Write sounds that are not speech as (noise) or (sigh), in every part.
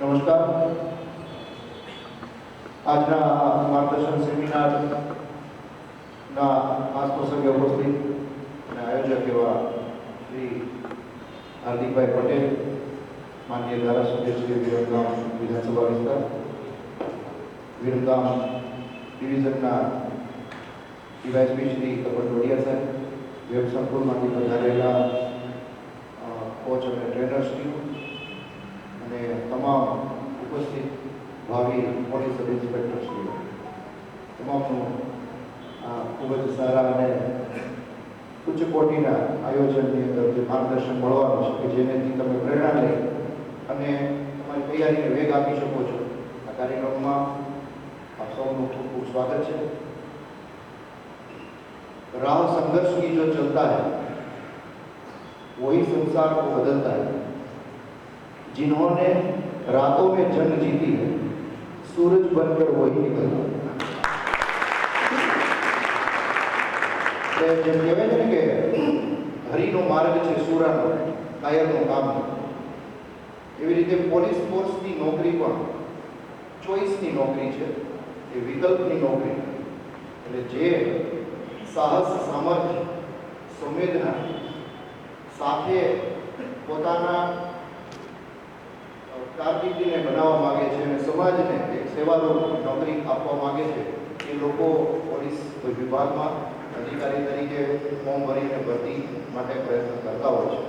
નમસ્કાર. આજના માર્ગદર્શન માર્ગદર્શન સેમિનારના ખાસ પ્રસંગે ઉપસ્થિત અને આયોજક એવા શ્રી હાર્દિકભાઈ પટેલ માન્ય ધારાસભ્ય શ્રી વિરમગામ વિધાનસભા વિસ્તાર, વિરમગામ ડિવિઝનના ડીવાયસપી શ્રી કપલ ડોડિયા સાહેબ, વેબ સંકુલમાંથી પધારેલા કોચ અને ટ્રેનર શ્રી અને તમામ ઉપસ્થિત ભાવિ પોલીસ સબ ઇન્સ્પેક્ટર શ્રીઓ તમામનું આ ખૂબ જ સારા અને ઉચ્ચ કોટીના આયોજનની અંદર જે માર્ગદર્શન મળવાનું છે કે જેનેથી તમે પ્રેરણા લઈ અને તમારી તૈયારીને વેગ આપી શકો છો આ કાર્યક્રમમાં આપ સૌનું ખૂબ ખૂબ સ્વાગત છે राह संघर्ष की जो चलता है वही संसार को बदलता है जिन्होंने रातों में जंग जीती है सूरज बनकर वही निकलता है એટલે જેમ કહેવાય છે ને કે હરિનો માર્ગ છે સુરાનો કાયરનું કામ એવી રીતે પોલીસ ફોર્સની નોકરી પણ ચોઈસની નોકરી છે એ વિકલ્પની નોકરી એટલે જે સાહસ સામર્થ્ય સંવેદના સાથે પોતાના અ, કારકિર્દીને બનાવવા માગે છે અને સમાજને એક સેવારૂપ નોકરી આપવા માગે છે. એ લોકો પોલીસ વિભાગમાં અધિકારી તરીકે ફોર્મ ભરીને ભરતી માટે પ્રયત્ન કરતા હોય છે.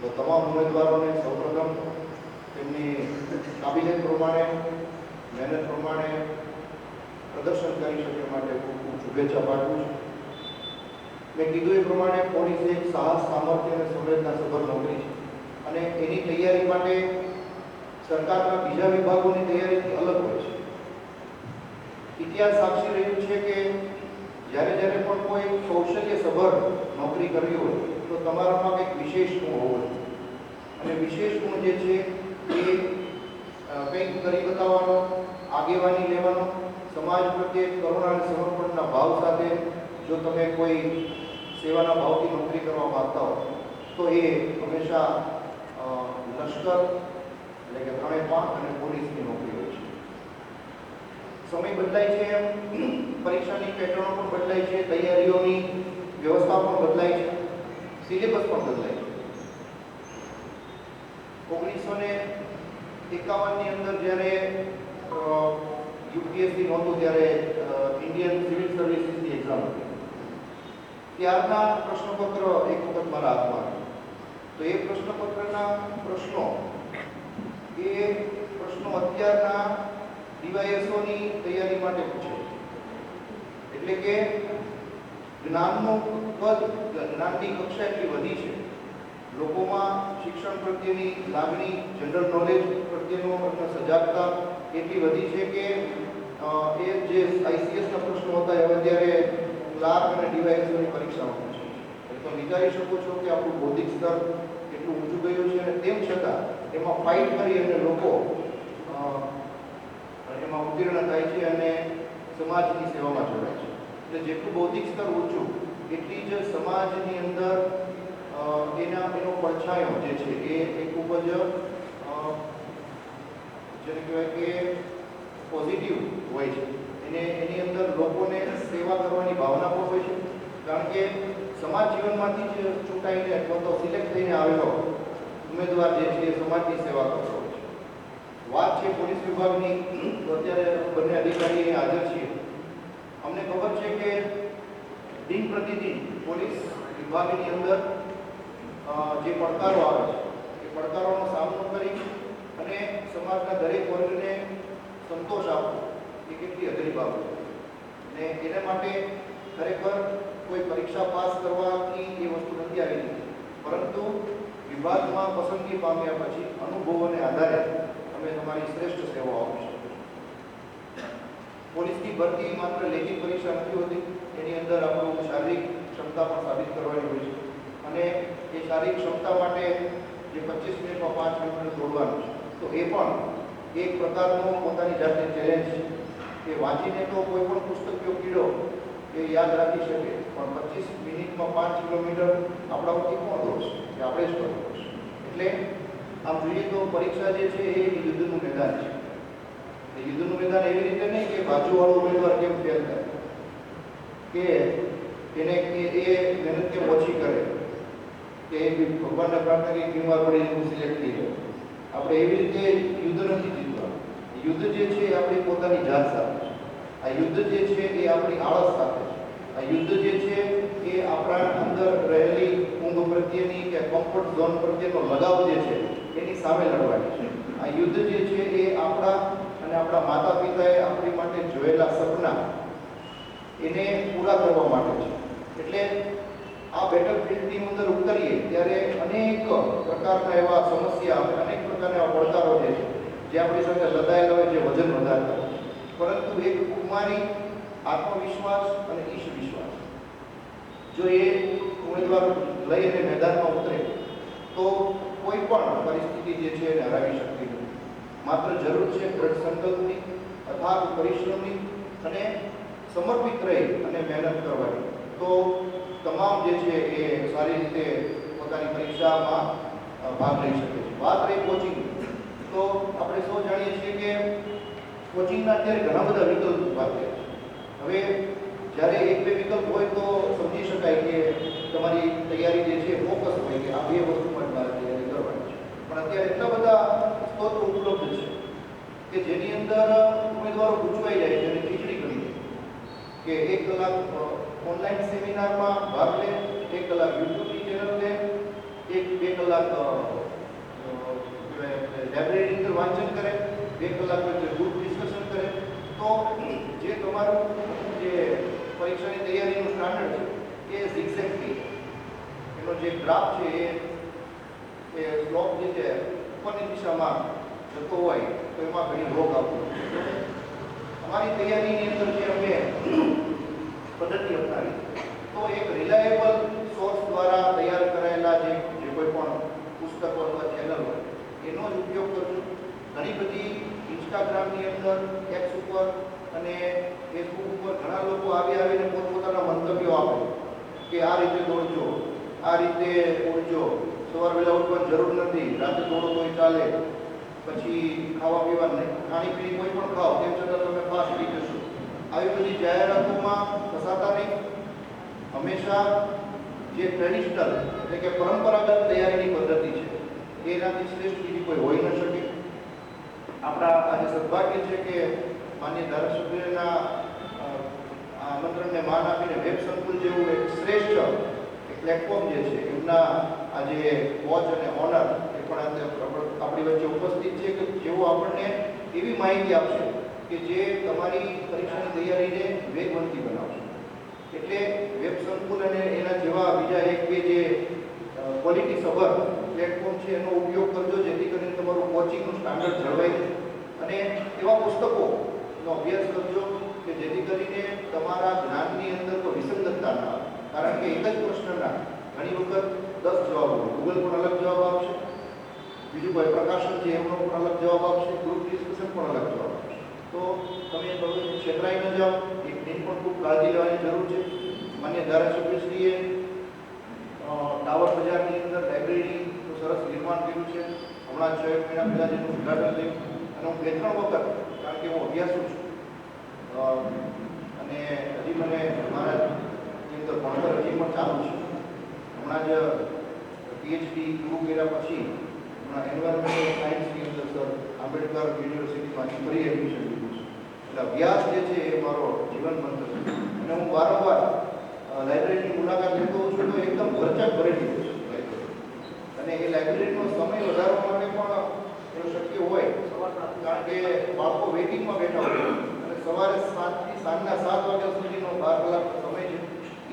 તો તમામ ઉમેદવારોને સૌપ્રથમ તેમની કાબિલિયત પ્રમાણે, મહેનત પ્રમાણે પ્રદર્શન કરી શકે માટે ખૂબ ખૂબ શુભેચ્છા પાઠવું છું. મેં કીધું એ પ્રમાણે પોલીસ એક સાહસ, સામર્થ્ય અને સંવેદનાસભર નોકરી છે. અને એની તૈયારી માટે સરકારના બીજા વિભાગોની તૈયારીથી અલગ હોય છે. ઇતિહાસ સાક્ષી રહ્યું છે કે જ્યારે જ્યારે પણ કોઈ કૌશલ્ય સભર નોકરી કરવી હોય, તો તમારામાં કંઈક વિશેષ ગુણ હોવો જોઈએ. અને વિશેષ ગુણ જે છે એ કંઈક કરી બતાવવાનો, આગેવાની લેવાનો, સમાજ પ્રત્યે કરુણા અને સમર્પણના ભાવ સાથે જો તમે કોઈ સેવાના ભાવથી નોકરી કરવા માગતા હો, તો એ હંમેશા લશ્કર એટલે કે ત્રણે ત્રણ અને પોલીસની નોકરી હોય છે. સમય બદલાય છે એમ. પરીક્ષાની પેટર્નો પણ બદલાય છે. તૈયારીઓની વ્યવસ્થા પણ બદલાય છે. સિલેબસ પણ બદલાય છે. ઓગણીસો ને એકાવનની અંદર જ્યારે યુપીએસસી નહોતું ત્યારે ઇન્ડિયન સિવિલ સર્વિસીસની એક્ઝામ હતી. ત્યારના પ્રશ્નપત્ર એક વખત મારા હાથમાં. તો એ પ્રશ્નપત્રના પ્રશ્નો એ પ્રશ્નો અત્યારના ડીવાયએસઓની તૈયારી માટે પૂછે. એટલે કે જ્ઞાનનું કદ, જ્ઞાનની કક્ષા એટલી વધી છે, લોકોમાં શિક્ષણ પ્રત્યેની લાગણી, જનરલ નોલેજ પ્રત્યેનો સજાગતા એટલી વધી છે કે એ જે આઈસીએસના પ્રશ્નો હતા એવા ત્યારે ક્લાર્ક અને ડીવાયએસઓની પરીક્ષામાં પૂછે તમે વિચારી શકો છો કે આપણું બૌદ્ધિક સ્તર એટલું ઊંચું ગયું છે અને તેમ છતાં એમાં ફાઇટ કરી અને લોકો એમાં ઉત્તીર્ણ થાય છે અને સમાજની સેવામાં જોડાય છે. એટલે જેટલું બૌદ્ધિક સ્તર ઊંચું, એટલી જ સમાજની અંદર એના, એનો પડછાયો જે છે એ ખૂબ જ જેને કહેવાય કે પોઝિટિવ હોય છે. એને, એની અંદર લોકોને સેવા કરવાની ભાવના પણ હોય છે. કારણ કે સમાજ જીવનમાંથી જ ચૂંટાઈને અથવા તો સિલેક્ટ થઈને આવેલો ઉમેદવાર જે છે એ સમાજની સેવા કરતો છે વાત છે પોલીસ વિભાગની તો અત્યારે બંને અધિકારી હાજર છીએ અમને ખબર છે કે દિન પ્રતિદિન પોલીસ વિભાગની અંદર જે પડકારો આવે છે, એ પડકારોનો સામનો કરી અને સમાજના દરેક વર્ગને સંતોષ આપવો એ કેટલી અઘરી બાબત છે. ને એના માટે ખરેખર કોઈ પરીક્ષા પાસ કરવાથી એ વસ્તુ નથી આવી પરંતુ વિભાગમાં પસંદગી પામ્યા પછી અનુભવોને આધારે તમે તમારી શ્રેષ્ઠ સેવાઓ આપી શકો પોલીસની ભરતી માત્ર લેખિત પરીક્ષા નથી હોતી, એની અંદર આપણું શારીરિક ક્ષમતા પણ સાબિત કરવાની હોય છે. અને એ શારીરિક ક્ષમતા માટે જે પચીસ મિનિટમાં પાંચ કિલોમીટર દોડવાનું છે, તો એ પણ એક પ્રકારનો પોતાની જાતે ચેલેન્જ છે. કે વાંચીને તો કોઈ પણ પુસ્તકીય કીડો એ યાદ રાખી શકે પણ પચીસ મિનિટમાં પાંચ કિલોમીટર આપણા વતી કોણ દોડશે કે આપણે જ કરવું એટલે આમ જોઈએ તો પરીક્ષા જે છે એ યુદ્ધનું મેદાન છે. યુદ્ધનું મેદાન એવી રીતે નહીં કે બાજુવાળો ઉમેદવાર કેમ ફેલ થાય? કે એને કે એ મહેનત કેમ ઓછી કરે? કે ભગવાનને પ્રાર્થના કરી કિંમત પડી હું સિલેક્ટ થઈ જાય આપણે એવી રીતે યુદ્ધ નથી જીતવા યુદ્ધ જે છે એ આપણી પોતાની જાત સાથે છે. આ યુદ્ધ જે છે એ આપણી આળસ સાથે છે. આ યુદ્ધ જે છે એ આપણા અંદર રહેલી ઊંઘ પ્રત્યેની કે કમ્ફર્ટ ઝોન પ્રત્યેનો લગાવ જે છે એની સામે લડવાની છે. આ યુદ્ધ જે છે એ આપણા અને આપણા માતા પિતાએ આપણી માટે જોયેલા સપના એને પૂરા કરવા માટે છે. એટલે આ બેટલ ફિલ્ડની અંદર ઉતરીએ ત્યારે અનેક પ્રકારના એવા સમસ્યા અનેક પ્રકારના એવા પડકારો જે છે, જે આપણી સાથે લદાયેલા હોય, જે વજન વધારતા પરંતુ એક કુમારી આત્મવિશ્વાસ અને ઈશ વિશ્વાસ જો એ ઉમેદવાર લઈ અને મેદાનમાં ઉતરે, તો કોઈ પણ પરિસ્થિતિ જે છે એને હરાવી શકતી નથી. માત્ર જરૂર છે દ્રઢ સંકલ્પની, અથાગ પરિશ્રમની અને સમર્પિત રહી અને મહેનત કરવાની. તો તમામ જે છે એ સારી રીતે પોતાની પરીક્ષામાં ભાગ લઈ શકે છે. વાત રહી કોચિંગ તો આપણે સૌ જાણીએ છીએ કે કોચિંગના અત્યારે ઘણા બધા વિકલ્પ ઊભા થયા છે. હવે જ્યારે એક, બે વિકલ્પ હોય તો સમજી શકાય કે તમારી તૈયારી જે છે ફોકસ હોય કે આ બે વસ્તુ પણ મારે તૈયારી કરવાની છે. પણ અત્યારે એટલા બધા સ્ત્રોતો ઉપલબ્ધ છે કે જેની અંદર ઉમેદવારો ગૂંચવાઈ જાય છે અને ખીચડી કરી કે એક કલાક ઓનલાઈન સેમિનારમાં ભાગ લે, એક કલાક યુટ્યુબની ચેનલ લે, એક, બે કલાક લાઇબ્રેરી અંદર વાંચન કરે, બે કલાક વચ્ચે ગ્રુપ ડિસ્કશન કરે. તો જે તમારું સ્ટાન્ડર્ડ છે એ ઝિગઝેગ થઈ એનો જે ગ્રાફ છે એ એ સ્લોપ જે છે, ઉપરની દિશામાં જતો હોય, તો એમાં ઘણી રોગ આવતો અમારી તૈયારીની અંદર જે અમે (clears throat) પદ્ધતિ અપનાવી, તો એક રિલાયેબલ સોર્સ દ્વારા તૈયાર કરાયેલા જે જે કોઈ પણ પુસ્તકો અથવા ચેનલ હોય, એનો જ ઉપયોગ કરું ઘણી બધી ઇન્સ્ટાગ્રામની અંદર એપ્સ ઉપર અને ફેસબુક ઉપર ઘણા લોકો આવી આવીને પોતપોતાના મંતવ્યો આપે કે આ રીતે દોડજો, આ રીતે ઉડજો. સવાર વહેલા ઉઠવાની જરૂર નથી, રાતે દોડો તોય ચાલે. પછી ખાવા પીવા નહીં. ખાણી પીણી કોઈ પણ ખાઓ, તેમ છતાં તમે ફાસ્ટ થઈ જશો આવી બધી જાહેરાતોમાં ફસાતા નહીં હંમેશા જે ટ્રેડિશનલ એટલે કે પરંપરાગત તૈયારીની પદ્ધતિ છે, એનાથી શ્રેષ્ઠ બીજી કોઈ હોઈ ન શકે. આપણા આજે સદભાગ્ય છે કે માન્ય ધારાસભ્યના આમંત્રણને માન આપીને વેબ સંકુલ જેવું એક શ્રેષ્ઠ એક પ્લેટફોર્મ જે છે, એમના આજે વોચ અને ઓનર એ પણ આપણ- વચ્ચે ઉપસ્થિત છે કે જેઓ આપણને એવી માહિતી આપશે કે જે તમારી પરીક્ષાની તૈયારીને વેગવંતી બનાવશે એટલે વેબ સંકુલ અને એના જેવા બીજા એક બે જે ક્વોલિટી સભર પ્લેટફોર્મ છે, એનો ઉપયોગ કરજો, જેથી કરીને તમારું કોચિંગનું સ્ટાન્ડર્ડ જળવાય. અને એવા પુસ્તકોનો અભ્યાસ કરજો તમારા જ્ઞાનની અંદર કોઈ વિસંગતતા ના કારણ કે એક જ પ્રશ્નના ઘણી વખત દસ જવાબ. ગૂગલ પણ અલગ જવાબ આપશે. બીજું કોઈ પ્રકાશન છે, એમનો પણ અલગ જવાબ આપશે. ગ્રુપ ડિસ્કશન પણ અલગ જવાબ આપશે. તો તમે તમે છેતરાઈ ન જાઓ. એની પણ ખૂબ કાળજી લેવાની જરૂર છે. માન્ય ધારાસભ્યશ્રીએ ટાવર બજારની અંદર લાઇબ્રેરીનું સરસ નિર્માણ કર્યું છે. હમણાં છ એક મહિના પહેલાં જેનું ઉદ્ઘાટન થયું. અને હું બે ત્રણ વખત, કારણ કે હું અભ્યાસુ છું અને હજી મને મારા ની તો ભણતર હજી પણ ચાલુ છે. હમણાં જ પીએચડી પૂરું કર્યા પછી હમણાં એન્વાયરમેન્ટલ સાયન્સની અંદર સર આંબેડકર યુનિવર્સિટીમાંથી ફરી એડમિશન લીધું છે. એટલે અભ્યાસ જે છે એ મારો જીવન મંત્ર છે અને હું વારંવાર અ, લાઇબ્રેરીની મુલાકાત લેતો હોઉં છું તો એકદમ ભરચક ભરેલી હોય છે લાઇબ્રેરી અને એ લાઇબ્રેરીનો સમય વધારવા માટે પણ જો શક્ય હોય કારણ કે બાળકો વેઇટિંગમાં બેઠા હોય અને સવારે સાતથી સાંજના સાત વાગ્યા સુધીનો બાર કલાકનો સમય છે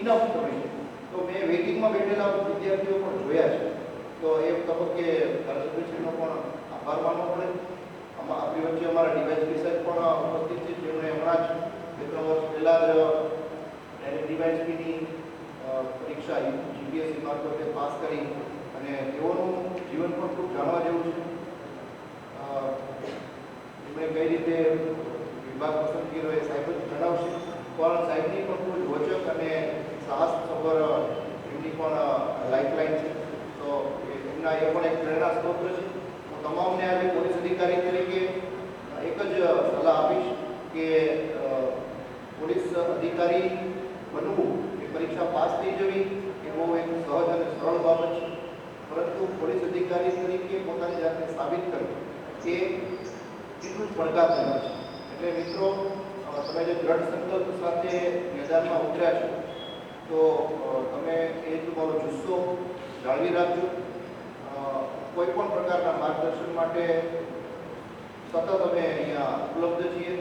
ઇનફ સમય છે તો મેં વેઇટિંગમાં બેઠેલા વિદ્યાર્થીઓ પણ જોયા છે તો તબક્કે ધારાસભ્યશ્રીનો પણ આભાર માનવો પડે. આમાં આપણી વચ્ચે અમારા ડિવાઇસ વિશે પણ ઉપસ્થિત છે. જેમણે હમણાં જ બે ત્રણ વર્ષ પહેલાં જ ડીવાયએસપીની પરીક્ષા જીપીએસસી મારફતે પાસ કરી અને તેઓનું જીવન પણ ખૂબ જાણવા જેવું છે. એમણે કઈ રીતે વિભાગ પસંદ કર્યો એ સાહેબ જ જણાવશે. પણ સાહેબની પણ ખૂબ રોચક અને સાહસસભર એમની પણ લાઇફલાઇન છે. તો એ- પણ એક પ્રેરણા સ્ત્રોત છે. હું તમામને આજે પોલીસ અધિકારી તરીકે એક જ સલાહ આપીશ કે પોલીસ અધિકારી બનવું એ પરીક્ષા પાસ થઈ જવી એ બહુ એક સહજ અને સરળ બાબત છે. પરંતુ પોલીસ અધિકારી તરીકે પોતાની જાતને સાબિત કરવી એ એટલું જ પડકારજનક છે. એટલે મિત્રો તમે જે દ્રઢ સંકલ્પ સાથે મેદાનમાં ઉતર્યા છો, તો તમે એ તમારો જુસ્સો જાળવી રાખજો. કોઈ પણ પ્રકારના માર્ગદર્શન માટે સતત અમે અહીંયા ઉપલબ્ધ છીએ.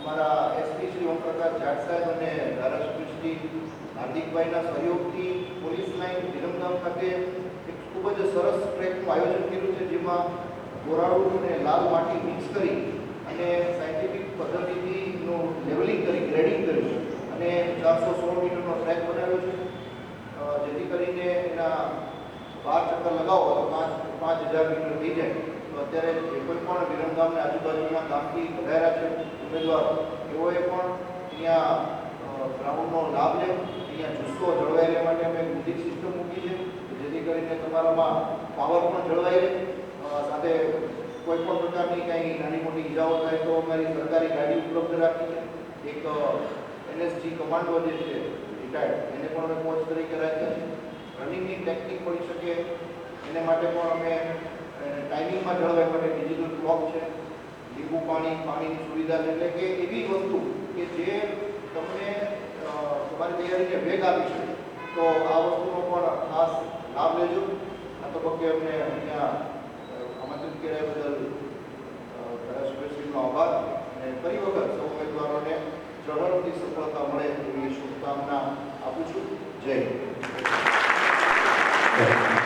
અમારા એસપી શ્રી ઓમપ્રકાશ જાટ સાહેબ અને ધારાસભ્ય શ્રી હાર્દિકભાઈના સહયોગથી પોલીસ લાઇન વિરમગામ ખાતે એક ખૂબ જ સરસ ટ્રેકનું આયોજન કર્યું છે, જેમાં ગોરાળું અને લાલ માટી મિક્સ કરી અને સાયન્ટિફિક પદ્ધતિથીનું લેવલિંગ કરી, ગ્રેડિંગ કર્યું અને ચારસો સોળ મીટરનો ટ્રેક બનાવ્યો છે. જેથી કરીને એના બાર ચક્કર લગાવો તો પાંચ પાંચ હજાર મીટર થઈ જાય. તો અત્યારે જે કોઈ પણ વિરમગામને આજુબાજુના ગામથી વધાર્યા છે, ઉમેદવારો એઓએ પણ અહીંયા ગ્રાઉન્ડનો લાભ લે. અહીંયા જુસ્સો જળવાઈ રહે માટે અમે મ્યુઝિક સિસ્ટમ મૂકી છે જેથી કરીને તમારામાં પાવર પણ જળવાઈ રહે. સાથે કોઈ પણ પ્રકારની કાંઈ નાની મોટી ઈજાઓ થાય તો અમારી સરકારી ગાડી ઉપલબ્ધ રાખી છે. એક એનએસજી કમાન્ડો જે છે રિટાયર્ડ એને પણ અમે કોચ તરીકે રાખ્યા છે. રનિંગની ટેકનિક મળી શકે એને માટે પણ અમે ટાઈમિંગમાં જળવાય માટે ડિજિટલ ક્લોક છે, લીંબુ પાણી, પાણીની સુવિધા એટલે કે એવી વસ્તુ કે જે તમને તમારી તૈયારીને વેગ આપી શકે, તો આ વસ્તુનો પણ ખાસ લાભ લેજો. આ તબક્કે અમને અહીંયા આમંત્રિત કર્યા બદલ ધારાસભ્યશ્રીનો આભાર. અને ફરી વખત સૌ ઉમેદવારોને ઝડપથી સફળતા મળે એવી શુભકામના આપું છું. જય ખૂબ